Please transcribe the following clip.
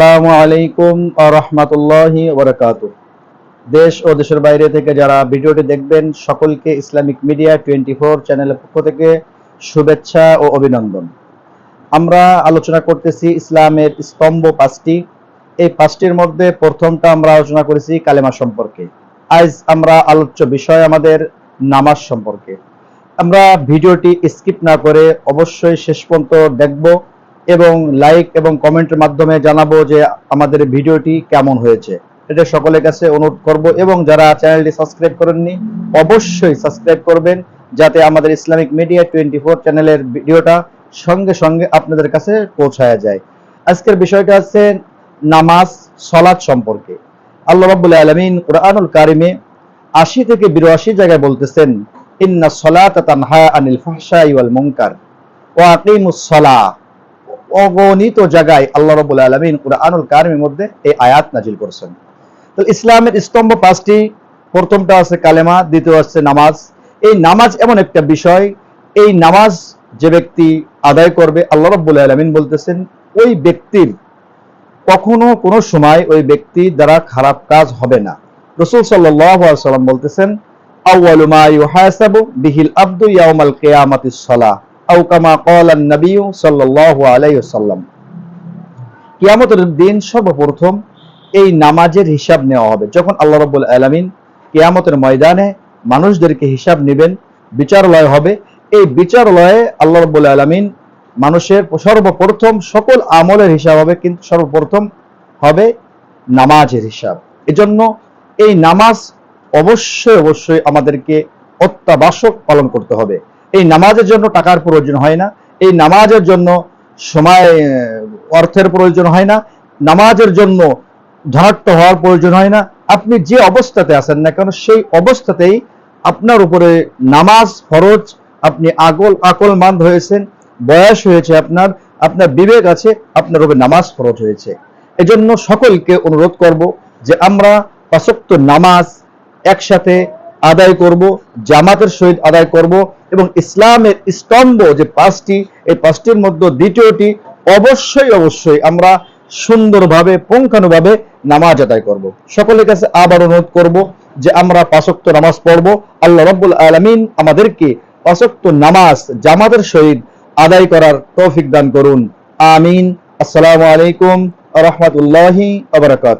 আসসালামু আলাইকুম রহমতুল্লাহি ওবরাকাতু দেশ ও দেশের বাইরে থেকে যারা ভিডিওটি দেখবেন, সকলকে ইসলামিক মিডিয়া টোয়েন্টি ফোর চ্যানেলের পক্ষ থেকে শুভেচ্ছা ও অভিনন্দন। আমরা আলোচনা করতেছি ইসলামের স্তম্ভ পাঁচটি। এই পাঁচটির মধ্যে প্রথমটা আমরা আলোচনা করেছি কালেমা সম্পর্কে। আজ আমরা আলোচ্য বিষয় আমাদের নামাজ সম্পর্কে। আমরা ভিডিওটি স্কিপ না করে অবশ্যই শেষ পর্যন্ত দেখব। এবং লাইক এবং কমেন্টের মাধ্যমে জানাব যে আমাদের ভিডিওটি কেমন হয়েছে। এটা সকলের কাছে অনুরোধ করব এবং যারা চ্যানেলটি সাবস্ক্রাইব করেননি, অবশ্যই সাবস্ক্রাইব করবেন যাতে আমাদের ইসলামিক মিডিয়া টোয়েন্টি ফোর চ্যানেলের ভিডিওটা সঙ্গে সঙ্গে আপনাদের কাছে পৌঁছায়া যায়। আজকের বিষয়টা হচ্ছে নামাজ, সলাৎ সম্পর্কে। আল্লাহ রাব্বুল আলামিন কোরআনুল কারিমে আশি থেকে বিরাশি জায়গায় বলতেছেন, ইন্না সলাতা তানহা আনিল ফাহশাই ওয়াল মুনকার ওয়া আকিমুস অগণিত জায়গায় আল্লাহ রাব্বুল আলামিন কোরআনুল কারিমের মধ্যে এই আয়াত নাজিল করেছেন। তো ইসলামের স্তম্ভ পাঁচটি, প্রথমটা আছে কালেমা, দ্বিতীয় আছে নামাজ। এই নামাজ এমন একটা বিষয়, এই নামাজ যে ব্যক্তি আদায় করবে, আল্লাহ রাব্বুল আলামিন বলতেছেন, ওই ব্যক্তির কখনো কোনো সময় ওই ব্যক্তি দ্বারা খারাপ কাজ হবে না। রসুল সাল্লাম বলতেছেন, আউয়ালু মা ইউহাসাবু বিহিল আবদু ইয়াউমাল কিয়ামাতিস সালাহ। কিয়ামতের দিন সর্বপ্রথম এই নামাজের হিসাব নেওয়া হবে। যখন আল্লাহ কিয়ামতের ময়দানে মানুষদেরকে হিসাব নেবেন, বিচারালয় হবে, এই বিচারালয়ে আল্লাহ রাব্বুল আলামিন মানুষের সর্বপ্রথম সকল আমলের হিসাব হবে, কিন্তু সর্বপ্রথম হবে নামাজের হিসাব। এজন্য এই নামাজ অবশ্যই অবশ্যই আমাদেরকে অত্যাবশ্যক পালন করতে হবে। এই নামাজের জন্য টাকার প্রয়োজন হয় না, এই নামাজের জন্য সময় অর্থের প্রয়োজন হয় না, নামাজের জন্য ধনাট্য হওয়ার প্রয়োজন হয় না। আপনি যে অবস্থাতে আছেন না কেন, সেই অবস্থাতেই আপনার উপরে নামাজ ফরজ, আপনি আগল আকল মান হয়েছেন, বয়স হয়েছে আপনার আপনার বিবেক আছে, আপনার উপরে নামাজ ফরজ হয়েছে। এজন্য সকলকে অনুরোধ করব যে আমরা পাঁচক্ত নামাজ একসাথে আদায় করব, জামাতের সহিত আদায় করব এবং ইসলামের স্তম্ভ যে পাঁচটি, এই পাঁচটির মধ্যে দ্বিতীয়টি অবশ্যই অবশ্যই আমরা সুন্দরভাবে, পুঙ্খানুভাবে নামাজ আদায় করব। সকলের কাছে আবার অনুরোধ করব যে আমরা পাঁচক্ত নামাজ পড়ব। আল্লাহ রাব্বুল আলামিন আমাদেরকে পাঁচক্ত নামাজ জামাতের সহিত আদায় করার তৌফিক দান করুন। আমিন। আসসালামু আলাইকুম রহমতুল্লাহি আবরাকাত